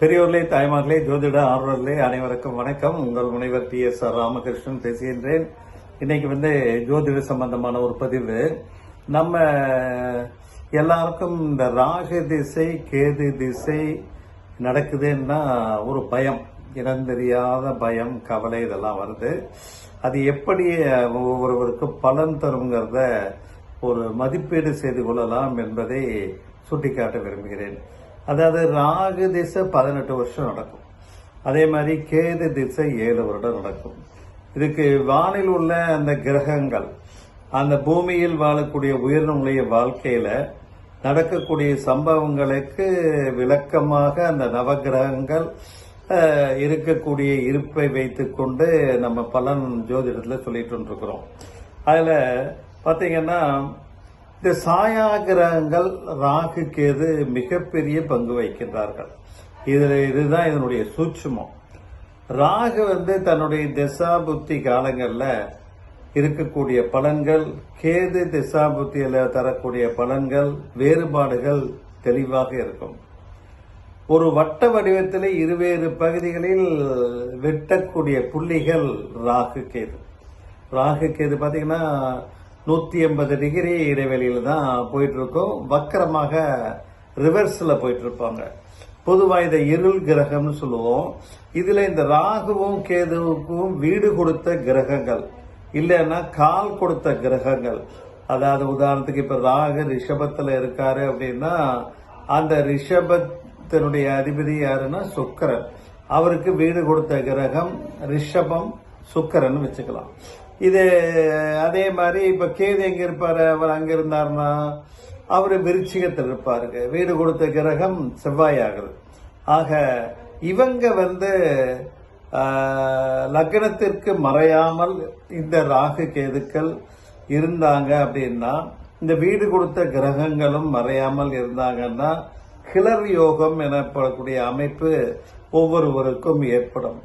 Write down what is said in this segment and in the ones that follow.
பெரியோர்களே தாய்மார்களே ஜோதிட ஆர்வலர்களே அனைவருக்கும் வணக்கம். உங்கள் முனைவர் டி எஸ். ஆர். ராமகிருஷ்ணன் பேசுகின்றேன். இன்னைக்கு வந்து ஜோதிட சம்பந்தமான ஒரு பதிவு. நம்ம எல்லாருக்கும் இந்த ராகு திசை கேது திசை நடக்குதுன்னா ஒரு பயம். இனம் தெரியாத பயம் கவலை இதெல்லாம் வருது. அது எப்படி ஒவ்வொருவருக்கும் பலன் தருங்கிறத ஒரு மதிப்பீடு செய்து கொள்ளலாம் என்பதை சுட்டிக்காட்ட விரும்புகிறேன். அதாவது ராகு திசை பதினெட்டு வருஷம் நடக்கும். அதே மாதிரி கேது திசை ஏழு வருடம் நடக்கும். இதுக்கு வானில் உள்ள அந்த கிரகங்கள் அந்த பூமியில் வாழக்கூடிய உயிரினுடைய வாழ்க்கையில நடக்கக்கூடிய சம்பவங்களுக்கு விளக்கமாக அந்த நவகிரகங்கள் இருக்கக்கூடிய இருப்பை வைத்துக்கொண்டு நம்ம பலன் ஜோதிடத்தில் சொல்லிட்டு இருக்கிறோம் அதில் பார்த்தீங்கன்னா இந்த சாயா கிரகங்கள் ராகு கேது மிகப்பெரிய பங்கு வகிக்கின்றார்கள். இதில் இதுதான் இதனுடைய சூட்சுமம். ராகு வந்து தன்னுடைய திசா புத்தி இருக்கக்கூடிய பலன்கள் கேது திசாபுத்தியில் தரக்கூடிய பலன்கள் வேறுபாடுகள் தெளிவாக இருக்கும். ஒரு வட்ட வடிவத்தில் இருவேறு பகுதிகளில் வெட்டக்கூடிய புள்ளிகள் ராகு கேது ராகு கேது பார்த்தீங்கன்னா நூற்றி எண்பது டிகிரி இடைவெளியில் தான் போயிட்டுருக்கோம். வக்கரமாக ரிவர்ஸில் போயிட்டு இருப்பாங்க இதை இருள் கிரகம்னு சொல்லுவோம். இதில் இந்த ராகுவும் கேதுவுக்கும் வீடு கொடுத்த கிரகங்கள். இல்லைன்னா கால் கொடுத்த கிரகங்கள். அதாவது உதாரணத்துக்கு இப்போ ராகு ரிஷபத்தில் இருக்காரு அப்படின்னா அந்த ரிஷபத்தினுடைய அதிபதி யாருன்னா சுக்கரன். அவருக்கு வீடு கொடுத்த கிரகம் ரிஷபம் சுக்கரன் வச்சுக்கலாம். இது அதே மாதிரி இப்போ கேது எங்கே இருப்பார்? அவர் அங்கே இருந்தாருன்னா அவர் விருச்சிகத்தில் இருப்பாருங்க. வீடு கொடுத்த கிரகம் செவ்வாய் ஆகுது ஆக இவங்க வந்து லக்னத்திற்கு மறையாமல் இந்த ராகு கேதுக்கள் இருந்தாங்க அப்படின்னா இந்த வீடு கொடுத்த கிரகங்களும் மறையாமல் இருந்தாங்கன்னா கிளர் யோகம் எனப்படக்கூடிய அமைப்பு ஒவ்வொருவருக்கும் ஏற்படும்.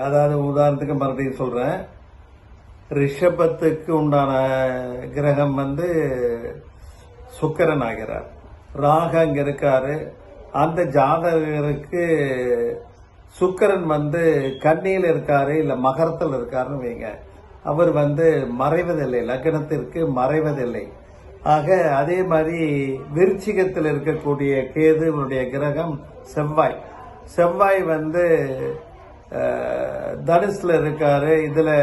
அதாவது உதாரணத்துக்கு மறுபடியும் சொல்றேன். ரிஷபத்துக்கு உண்டான கிரகம் வந்து சுக்கரன் ஆகிறார். ராக அங்க இருக்காரு. அந்த ஜாதகருக்கு சுக்கரன் வந்து கண்ணியில் இருக்காரு இல்லை மகரத்தில் இருக்காருன்னு வைங்க. அவர் வந்து மறைவதில்லை லக்னத்திற்கு மறைவதில்லை. ஆக அதே மாதிரி விருச்சிகத்தில் இருக்கக்கூடிய கேதுவனுடைய கிரகம் செவ்வாய். செவ்வாய் வந்து தனுஷில் இருக்காரு. இதில்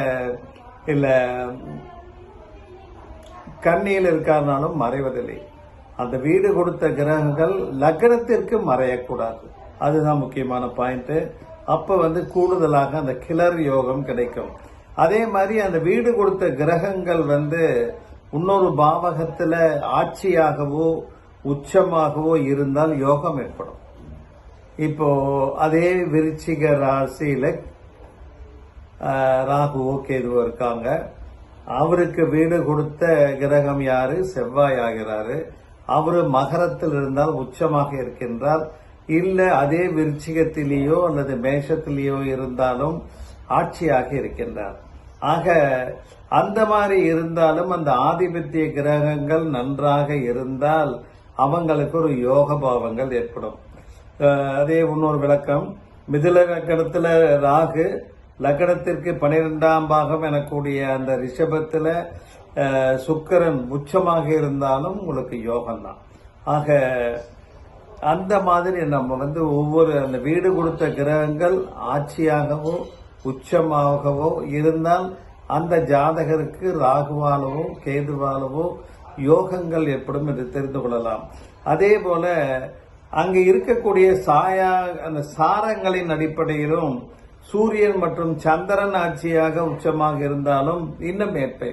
இல்லை கண்ணியில் இருக்காருனாலும் மறைவதில்லை. அந்த வீடு கொடுத்த கிரகங்கள் லக்னத்திற்கு மறையக்கூடாது. அதுதான் முக்கியமான பாயிண்ட்டு. அப்போ வந்து கூடுதலாக அந்த கிளர் யோகம் கிடைக்கும். அதே மாதிரி அந்த வீடு கொடுத்த கிரகங்கள் வந்து இன்னொரு பாவகத்தில் ஆட்சியாகவோ உச்சமாகவோ இருந்தால் யோகம் ஏற்படும். இப்போ அதே விருச்சிக ராசியில ராகுவோ கேதுவோ இருக்காங்க. அவருக்கு வீடு கொடுத்த கிரகம் யாரு? செவ்வாய் ஆகிறாரு. அவரு மகரத்தில் இருந்தால் உச்சமாக இருக்கின்றார். இல்ல அதே விருச்சிகத்திலேயோ அல்லது மேஷத்திலேயோ இருந்தாலும் ஆட்சியாக இருக்கின்றார். ஆக அந்த மாதிரி இருந்தாலும் அந்த ஆதிபத்திய கிரகங்கள் நன்றாக இருந்தால் அவங்களுக்கு ஒரு யோக பாவங்கள் ஏற்படும். அதே இன்னொரு விளக்கம். மிதுல லக்கணத்தில் ராகு லக்கணத்திற்கு பனிரெண்டாம் பாகம் எனக்கூடிய அந்த ரிஷபத்தில் சுக்கரன் உச்சமாக இருந்தாலும் உங்களுக்கு யோகம்தான். ஆக அந்த மாதிரி நம்ம வந்து ஒவ்வொரு அந்த வீடு கொடுத்த கிரகங்கள் ஆட்சியாகவோ உச்சமாகவோ இருந்தால் அந்த ஜாதகருக்கு ராகுவாலவோ கேதுவாலவோ யோகங்கள் ஏற்படும் என்று தெரிந்து கொள்ளலாம். அதே போல அங்கு இருக்கக்கூடிய சாயா அந்த சாரங்களின் அடிப்படையிலும் சூரியன் மற்றும் சந்திரன் ஆட்சியாக உச்சமாக இருந்தாலும் இன்னும் மேற்பை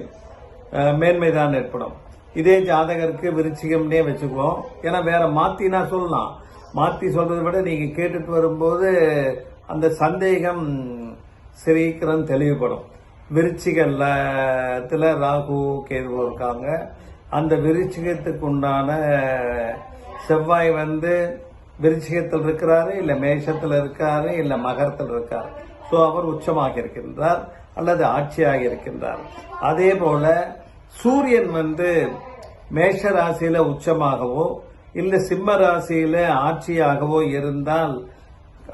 மேன்மைதான் ஏற்படும். இதே ஜாதகருக்கு விருச்சிகம்னே வச்சுக்குவோம். ஏன்னா வேற மாத்தினா சொல்லலாம். மாத்தி சொல்றதை விட நீங்க கேட்டுட்டு வரும்போது அந்த சந்தேகம் சீக்கிரம் தெளிவுபடும். விருச்சிகத்தில் ராகு கேதுவோ இருக்காங்க. அந்த விருச்சிகத்துக்கு உண்டான செவ்வாய் வந்து விருச்சிகத்தில் இருக்கிறாரு இல்ல மேஷத்தில் இருக்காரு இல்ல மகரத்தில் இருக்காரு. ஸோ அவர் உச்சமாக இருக்கின்றார் அல்லது ஆட்சியாக இருக்கின்றார் அதே போல சூரியன் வந்து மேஷ ராசியில உச்சமாகவோ இல்ல சிம்ம ராசியில ஆட்சியாகவோ இருந்தால்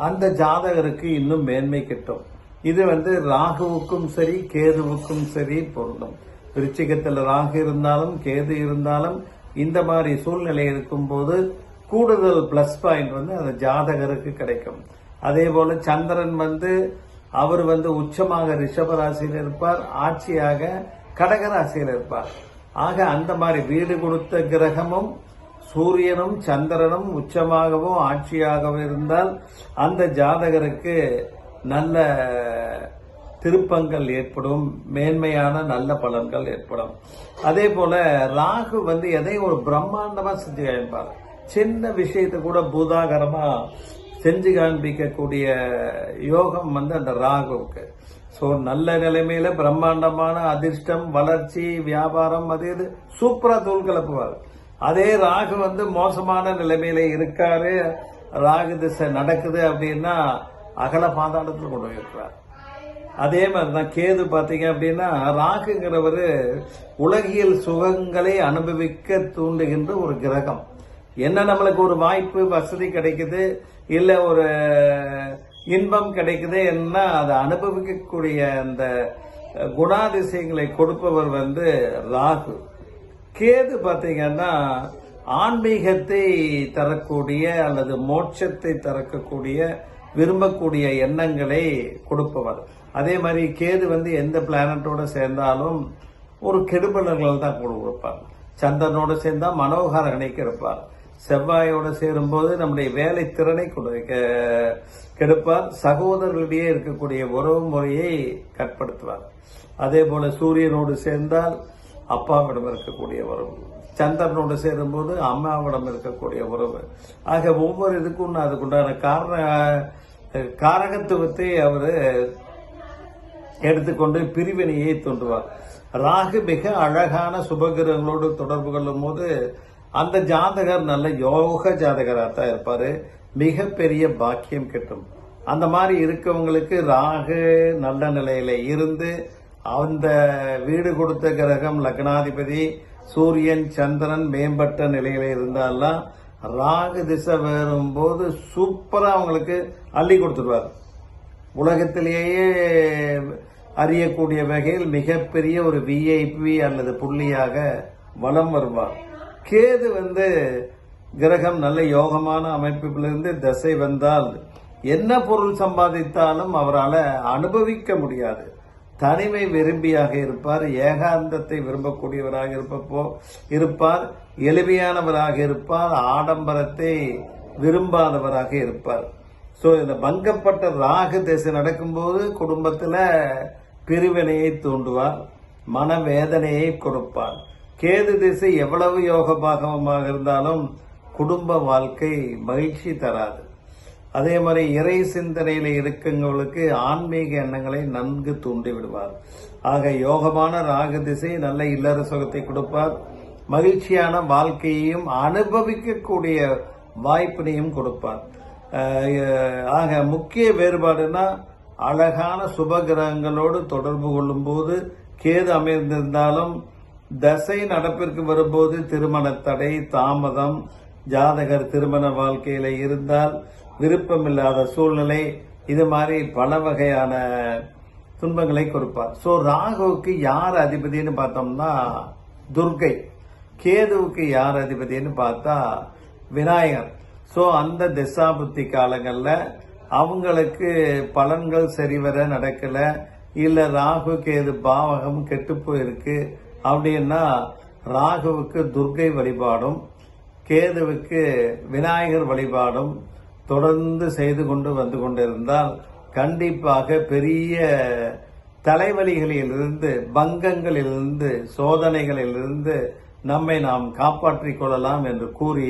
அந்த ஜாதகருக்கு இன்னும் மேன்மை கிட்டும். இது வந்து ராகுவுக்கும் சரி கேதுவுக்கும் சரி பொருந்தும். விருச்சிகத்தில் ராகு இருந்தாலும் கேது இருந்தாலும் இந்த மாதிரி சூழ்நிலை இருக்கும்போது கூடுதல் பிளஸ் பாயிண்ட் வந்து அந்த ஜாதகருக்கு கிடைக்கும். அதே போல சந்திரன் வந்து அவர் வந்து உச்சமாக ரிஷபராசியில் இருப்பார் ஆட்சியாக கடகராசியில் இருப்பார். ஆக அந்த மாதிரி வீடு கொடுத்த கிரகமும் சூரியனும் சந்திரனும் உச்சமாகவும் ஆட்சியாகவும் இருந்தால் அந்த ஜாதகருக்கு நல்ல திருப்பங்கள் ஏற்படும் மேன்மையான நல்ல பலன்கள் ஏற்படும். அதே போல ராகு வந்து எதையும் ஒரு பிரம்மாண்டமா செஞ்சு காண்பார். சின்ன விஷயத்தை கூட பூதாகரமா செஞ்சு காண்பிக்கக்கூடிய யோகம் வந்து அந்த ராகுவுக்கு. ஸோ நல்ல நிலைமையில பிரம்மாண்டமான அதிர்ஷ்டம் வளர்ச்சி வியாபாரம் அது இது சூப்பரா தூள் கலப்புவார். அதே ராகு வந்து மோசமான நிலைமையில இருக்காரு. ராகு திசை நடக்குது அப்படின்னா அகல பாதாளத்தில் கொண்டு போயிருக்கிறார் அதே மாதிரி தான் கேது பார்த்தீங்க அப்படின்னா ராகுங்கிறவர் உலகியல் சுகங்களை அனுபவிக்க தூண்டுகின்ற ஒரு கிரகம். என்ன நம்மளுக்கு ஒரு வாய்ப்பு வசதி கிடைக்குது இல்லை ஒரு இன்பம் கிடைக்குது என்ன அதை அனுபவிக்கக்கூடிய அந்த குணாதிசயங்களை கொடுப்பவர் வந்து ராகு. கேது பார்த்தீங்கன்னா ஆன்மீகத்தை தரக்கூடிய அல்லது மோட்சத்தை தரக்கூடிய விரும்பக்கூடிய எண்ணங்களை கொடுப்பவர். அதே மாதிரி கேது வந்து எந்த பிளானட்டோட சேர்ந்தாலும் ஒரு கெடுபலர்கள் தான் கொடுப்பார் சந்திரனோட சேர்ந்தா மனோகாரகனைக்கு இருப்பார். செவ்வாயோட சேரும்போது நம்முடைய வேலை திறனை கெடுப்பார். சகோதரர்களிடையே இருக்கக்கூடிய உறவு முறையை கட்படுத்துவார் அதே போல சூரியனோடு சேர்ந்தால் அப்பாவிடம் இருக்கக்கூடிய உறவு. சந்திரனோடு சேரும்போது அம்மாவிடம் இருக்கக்கூடிய உறவு. ஆக ஒவ்வொரு இதுக்கும் அதுக்குண்டான காரண காரகத்துவத்தை அவர் எடுத்துக்கொண்டு பிரிவினையை தோன்றுவார். ராகு மிக அழகான சுபகிரகங்களோடு தொடர்பு கொள்ளும் போது அந்த ஜாதகர் நல்ல யோக ஜாதகராக தான் இருப்பார். மிகப்பெரிய பாக்கியம் கிட்டும். அந்த மாதிரி இருக்கவங்களுக்கு ராகு நல்ல நிலையில இருந்து அந்த வீடு கொடுத்த கிரகம் லக்னாதிபதி சூரியன் சந்திரன் மேம்பட்ட நிலையில இருந்தாலாம் ராகு திசை வரும்போது சூப்பராக அவங்களுக்கு அள்ளி கொடுத்துருவார். உலகத்திலேயே அறியக்கூடிய வகையில் மிகப்பெரிய ஒரு விஐபி அல்லது புள்ளியாக வலம் வருவார். கேது வந்து கிரகம் நல்ல யோகமான அமைப்பிலிருந்து தசை வந்தால் என்ன பொருள் சம்பாதித்தாலும் அவரால் அனுபவிக்க முடியாது. தனிமை விரும்பியாக இருப்பார் ஏகாந்தத்தை விரும்பக்கூடியவராக இருப்பப்போ இருப்பார் எளிமையானவராக இருப்பார் ஆடம்பரத்தை விரும்பாதவராக இருப்பார். ஸோ இந்த பங்கப்பட்ட ராகு திசை நடக்கும்போது குடும்பத்தில் பிரிவினையை தூண்டுவார் மனவேதனையை கொடுப்பார். கேது திசை எவ்வளவு யோக பாகவமாக இருந்தாலும் குடும்ப வாழ்க்கை மகிழ்ச்சி தராது. அதே மாதிரி இறை சிந்தனையில் இருக்கவங்களுக்கு ஆன்மீக எண்ணங்களை நன்கு தூண்டி விடுவார். ஆக யோகமான ராகு திசை நல்ல இல்லற சுகத்தை கொடுப்பார். மகிழ்ச்சியான வாழ்க்கையையும் அனுபவிக்கக்கூடிய வாய்ப்பினையும் கொடுப்பார். ஆக முக்கிய வேறுபாடுனா அழகான சுபகிரகங்களோடு தொடர்பு கொள்ளும்போது கேது அமைந்திருந்தாலும் தசை நடப்பிற்கு வரும்போது திருமண தடை தாமதம் ஜாதகர் திருமண வாழ்க்கையில இருந்தால் விருப்பமில்லாத சூழ்நிலை இது மாதிரி பல வகையான துன்பங்களை கொடுப்பார். சோ ராகுவுக்கு யார் அதிபதினு பார்த்தோம்னா துர்கை கேதுவுக்கு யார் அதிபதினு பார்த்தா விநாயகர். ஸோ அந்த திசாபுத்தி காலங்களில் அவங்களுக்கு பலன்கள் சரிவர நடக்கலை. இல்லை ராகு கேது பாவகம் கெட்டுப்போயிருக்கு அப்படின்னா ராகுவுக்கு துர்கை வழிபாடும் கேதுவுக்கு விநாயகர் வழிபாடும் தொடர்ந்து செய்து கொண்டு வந்து கொண்டிருந்தால் கண்டிப்பாக பெரிய தலைவலிகளிலிருந்து பங்கங்களிலிருந்து சோதனைகளிலிருந்து நம்மை நாம் காப்பாற்றிக் கொள்ளலாம் என்று கூறி